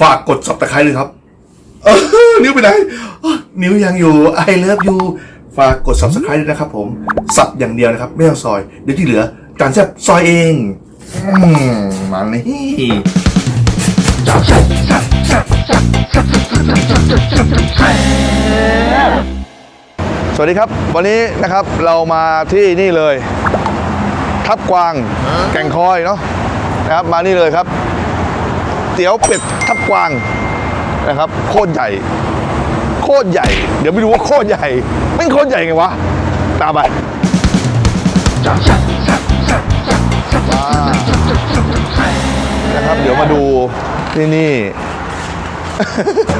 ฝากกด subscribe เลยครับ นิ้วไปไหน นิ้วยังอยู่ไอเลิฟยูฝากกด subscribe ด้วยนะครับผม สับอย่างเดียวนะครับ ไม่เอาซอย เดี๋ยวที่เหลือ จานแซ่บซอยเองอืมมานี่สวัสดีครับ วันนี้นะครับเรามาที่นี่เลย ทับกวางแก่งคอยเนาะนะครับมานี่เลยครับ เตี๋ยวเป็ดทับกวางนะครับ โคตรใหญ่ โคตรใหญ่ เดี๋ยวไปดูว่าโคตรใหญ่ไม่โคตรใหญ่ไงวะตามไปมานะครับ เดี๋ยวมาดูที่นี่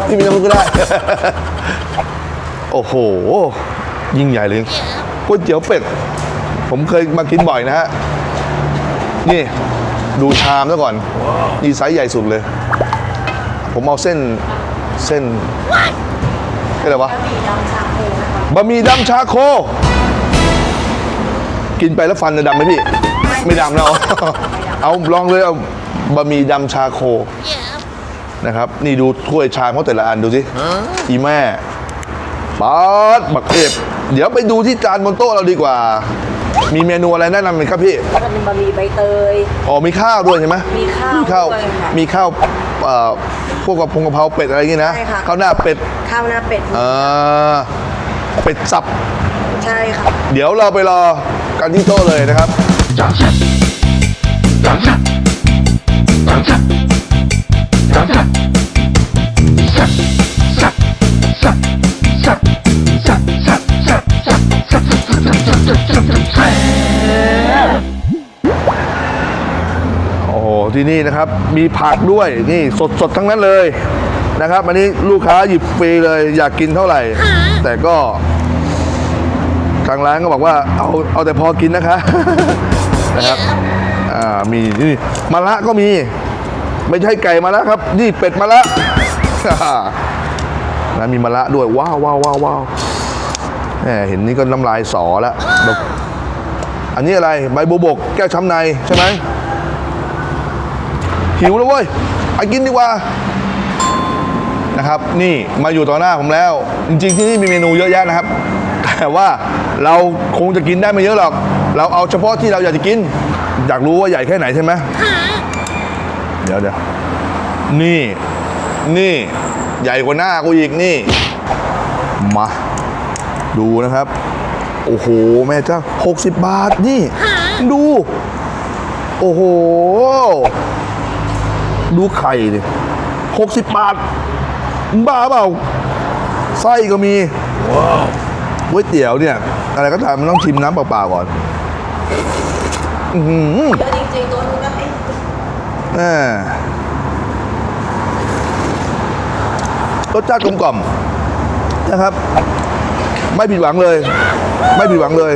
ที่มีน้ำมันก็ได้ โอ้โห ยิ่งใหญ่เลยก๋วยเตี๋ยวเป็ด ผมเคยมากินบ่อยนะฮะ นี่ดูชามซะก่อน นี่ไซส์ใหญ่สุดเลย ผมเอาเส้นเส้นอะไรวะบะหมี่ดำชาโค กินไปแล้วฟันจะดำไหมพี่ ไม่ดำนะเอาเอาลองเลยเอาบะหมี่ดำชาโคนะครับ นี่ดูถ้วยชามเขาแต่ละอันดูสิอีแม่ป๊าดบักเอฟเดี๋ยวไปดูที่จานบนโต๊ะเราดีกว่า มีเมนูอะไรแนะนำไหมครับพี่ก็เป็นบะหมี่ใบเตย อ๋อมีข้าวด้วยใช่ไหมมีข้าวมีข้าวด้วยค่ะมีข้าวเอ่อพวกกระพงกะเพราเป็ดอะไรอย่างงี้นะใช่ค่ะ ข้าวหน้าเป็ดข้าวหน้าเป็ดเอ่อเป็ดสับ ใช่ค่ะ เดี๋ยวเราไปรอกันที่โต๊ะเลยนะครับโอ้ นี่นะครับ มีผักด้วยนี่สดสดๆทั้งนั้นเลยนะครับอันนี้ลูกค้าหยิบฟรีเลยอยากกินเท่าไหร่ แต่ก็ทางร้านก็บอกว่าเอาเอาแต่พอกินนะคะนะครับอ่ามีนี่มะระก็มี ไม่ใช่ไก่มะระครับนี่เป็ดมะระนะมีมะระด้วยว้าวว้าวว้าวว้าวแหมเห็นนี่ก็น้ำลายสอแล้วอันนี้อะไรใบบัวบกแก้วช้ำในใช่ไหม หิวแล้วเว้ยไปกินดีกว่านะครับ นี่มาอยู่ต่อหน้าผมแล้ว จริงๆที่นี่มีเมนูเยอะแยะนะครับ แต่ว่าเราคงจะกินได้ไม่เยอะหรอก เราเอาเฉพาะที่เราอยากจะกิน อยากรู้ว่าใหญ่แค่ไหนใช่ไหมเดี๋ยวเดี๋ยวนี่ นี่ ใหญ่กว่าหน้ากูอีกนี่ มา ดูนะครับ โอ้โห แม่เจ้า60บาทนี่ ดู โอ้โห ดูไข่ดิหกสิบบาทมึงบ้าเปล่า ไส้ก็มีว้าวก๋วยเตี๋ยวเนี่ย อะไรก็ตามมันต้องชิมน้ำเปล่าๆก่อน อือหือเยอะจริงๆตัวนึงก็เอ๊ะแม่รสชาติกลมกล่อมนะครับ ไม่ผิดหวังเลย ไม่ผิดหวังเลย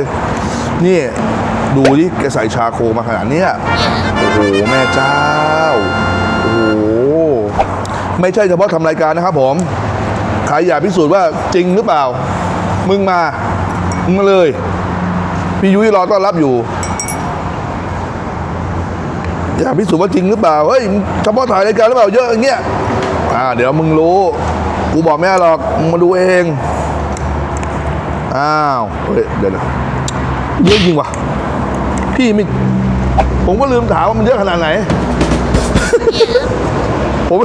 นี่ ดูดิแกใส่ชาโคมาขนาดเนี้ยโอ้โห แม่เจ้าโอ้โห ไม่ใช่เฉพาะทำรายการนะครับผมใครอยากพิสูจน์ว่าจริงหรือเปล่า มึงมา มึงมาเลย พี่ยุ้ยรอต้อนรับอยู่ อยากพิสูจน์ว่าจริงหรือเปล่า เฮ้ยเฉพาะถ่ายรายการหรือเปล่าเยอะอย่างเงี้ย อ่า เดี๋ยวมึงรู้ กูบอกไม่ได้หรอก มึงมาดูเอง อ้าว เฮ้ย เดี๋ยวนะเยอะจริงว่ะ พี่ม่ผมก็ลืมถามว่ามันเยอะขนาดไหน ผม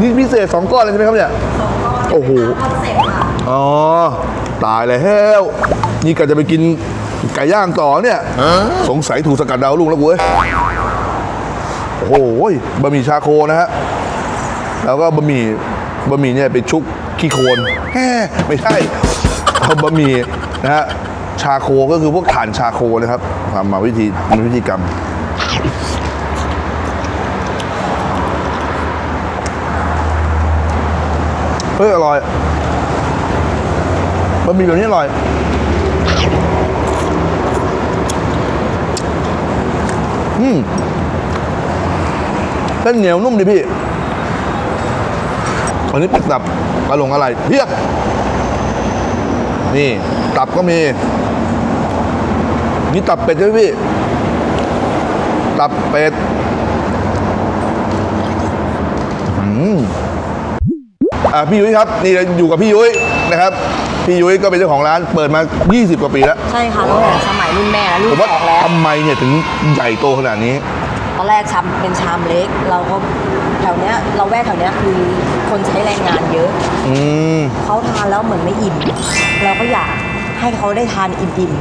นี่พิเศษสองก้อนเลยใช่ไหมครับเนี่ยสองก้อนโอ้โหคอนเซ็ปต์ค่ะอ๋อตายแล้วนี่ก็จะไปกินไก่ย่างต่อเนี่ยสงสัยถูกสกัดดาวลุงแล้วกูเว้ยโอ้โหบะหมี่ชาโคนะฮะแล้วก็บะหมี่บะหมี่เนี่ยไปชุบขี้โคลนแฮ่ไม่ใช่เอาบะหมี่นะฮะชาโคก็คือพวกถ่านชาโคนะครับทำมาวิธีมีวิธีกรรม เฮ้ยอร่อยบะหมี่แบบนี้อร่อย อืมเส้นเหนียวนุ่มดิพี่ อันนี้เป็ดตับกระหลงอะไรเพียบ นี่ ตับก็มี นี่ตับเป็ดใช่ไหมพี่ ตับเป็ด อืม อะพี่ยุ้ยครับนี่อยู่กับพี่ยุ้ยนะครับ พี่ยุ้ยก็เป็นเจ้าของร้านเปิดมา 20 กว่าปีแล้วใช่ค่ะตั้งแต่สมัยรุ่นแม่และผรุ่นมว่าสองแล้ว ทำไมเนี่ยถึงใหญ่โตขนาดนี้ ตอนแรกชามเป็นชามเล็ก เราก็แถวเนี้ยเราแวกแถวเนี้ยคือคนใช้แรงงานเยอะ อืม เขาทานแล้วเหมือนไม่อิ่ม เราก็อยากให้เขาได้ทานอิ่ม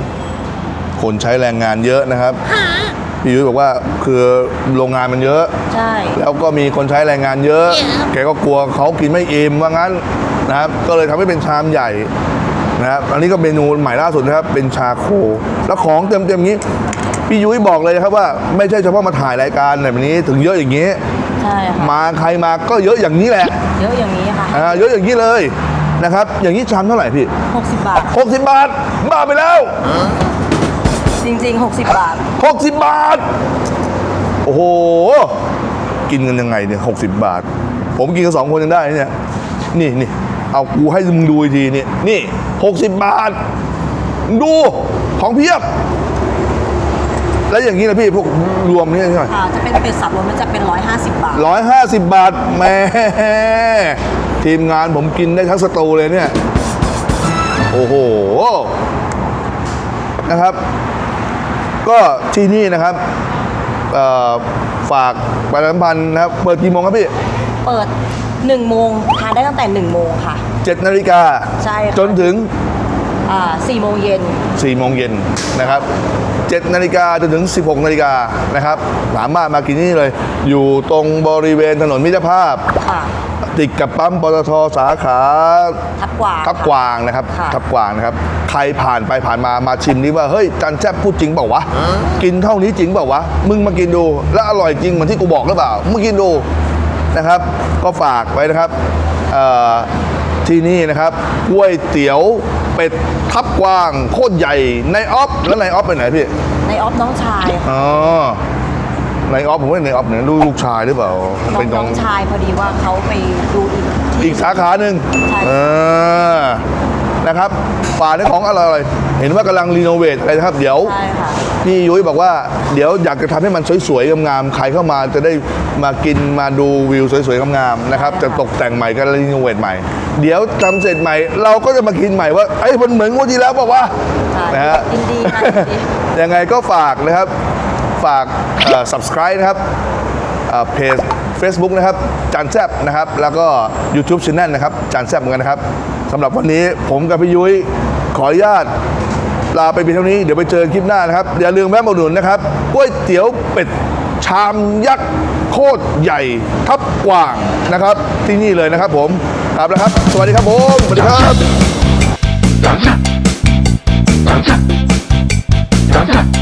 คนใช้แรงงานเยอะนะครับ พี่ยุ้ยบอกว่าคือโรงงานมันเยอะๆใช่ แล้วก็มีคนใช้แรงงานเยอะ แกก็กลัวเขากินไม่อิ่มว่างั้นนะครับ ก็เลยทำให้เป็นชามใหญ่นะครับอันนี้ก็เมนูใหม่ล่าสุดนะครับ เป็นชาโค แล้วของเต็มๆอย่างนี้ พี่ยุ้ยบอกเลยนะครับว่าไม่ใช่เฉพาะมาถ่ายรายการแบบนี้ถึงเยอะอย่างนี้ใช่ค่ะมาใครมาก็เยอะอย่างนี้แหละ เยอะอย่างนี้ค่ะอ่าเยอะอย่างนี้เลยนะครับ อย่างนี้ชามเท่าไหร่พี่ 60 บาท 60 บาท บ้าไปแล้ว จริงๆ 60 บาท 60 บาท โอ้โห กินกันยังไงเนี่ย60บาท ผมกินกันสองคนยังได้เนี่ย นี่นี่เอากูให้มึงดูอีกทีนี่นี่60บาท ดูของเพียบ แล้วอย่างนี้นะพี่พวกรวมนี่เท่าไหร่อ่าจะเป็นเป็ดสับรวมมันจะเป็น 150 บาท ร้อยห้าสิบบาทแหม่ทีมงานผมกินได้ทั้งสตูเลยเนี่ย โอ้โห นะครับ ก็ที่นี่นะครับเอ่อฝากประชาสัมพันธ์นะครับ เปิดกี่โมงครับพี่ เปิด1โมงทานได้ตั้งแต่1โมงค่ะ7นาฬิกาใช่ค่ะจนถึงอ่า4โมงเย็น4โมงเย็นนะครับ7นาฬิกาจนถึง 16นาฬิกานะครับสามารถมากินที่นี่เลย อยู่ตรงบริเวณถนนมิตรภาพค่ะ ติดกับปั๊มปตทสาขาทับกวางทับกวางนะครับค่ะ ทับกวางนะครับ ใครผ่านไปผ่านมามาชิมนี่ว่าเฮ้ยจันแจ๊บพูดจริงเปล่าวะกินเท่านี้จริงเปล่าวะมึงมากินดูแล้วอร่อยจริงเหมือนที่กูบอกหรือเปล่ามึงกินดูนะครับ ก็ฝากไว้นะครับเอ่อที่นี่นะครับก๋วยเตี๋ยวเป็ดทับกวางโคตรใหญ่ในออฟแล้วในออฟไปไหนพี่ในออฟน้องชายค่ะ อ๋อ ในออฟผมว่าในออฟเนี่ยลูกลูกชายหรือเปล่าน้องน้องชายพอดีว่าเขาไปดูอีกที่อีกสาขาหนึ่งใช่ เออนะครับฝากในของอร่อยๆเห็นว่ากำลังรีโนเวทอะไรนะครับ เดี๋ยว ใช่ค่ะ พี่ยุ้ยบอกว่าเดี๋ยวอยากจะทำให้มันสวยๆงามๆใครเข้ามาจะได้มากินมาดูวิวสวยๆงามๆนะครับ จะตกแต่งใหม่กันรีโนเวทใหม่ เดี๋ยวทำเสร็จใหม่ เราก็จะมากินใหม่ว่าไอ้ยมันเหมือนงวดที่แล้วบอกว่าใช่นะฮะยินดีค่ะยินดี ยังไงก็ฝากนะครับ ฝาก subscribe นะครับเพจ Facebook นะครับ จานแซบนะครับ แล้วก็ YouTube Channel นะครับ จานแซบเหมือนกันนะครับสำหรับวันนี้ผมกับพี่ยุ้ยขออนุญาตลาไปเพียงเท่านี้เดี๋ยวไปเจอคลิปหน้านะครับ อย่าลืมแวะมาอุดหนุนนะครับก๋วยเตี๋ยวเป็ดชามยักษ์โคตรใหญ่ทับกว่างนะครับ ที่นี่เลยนะครับผมครับแล้วครับ สวัสดีครับผมสวัสดีครับ Danza. Danza. Danza.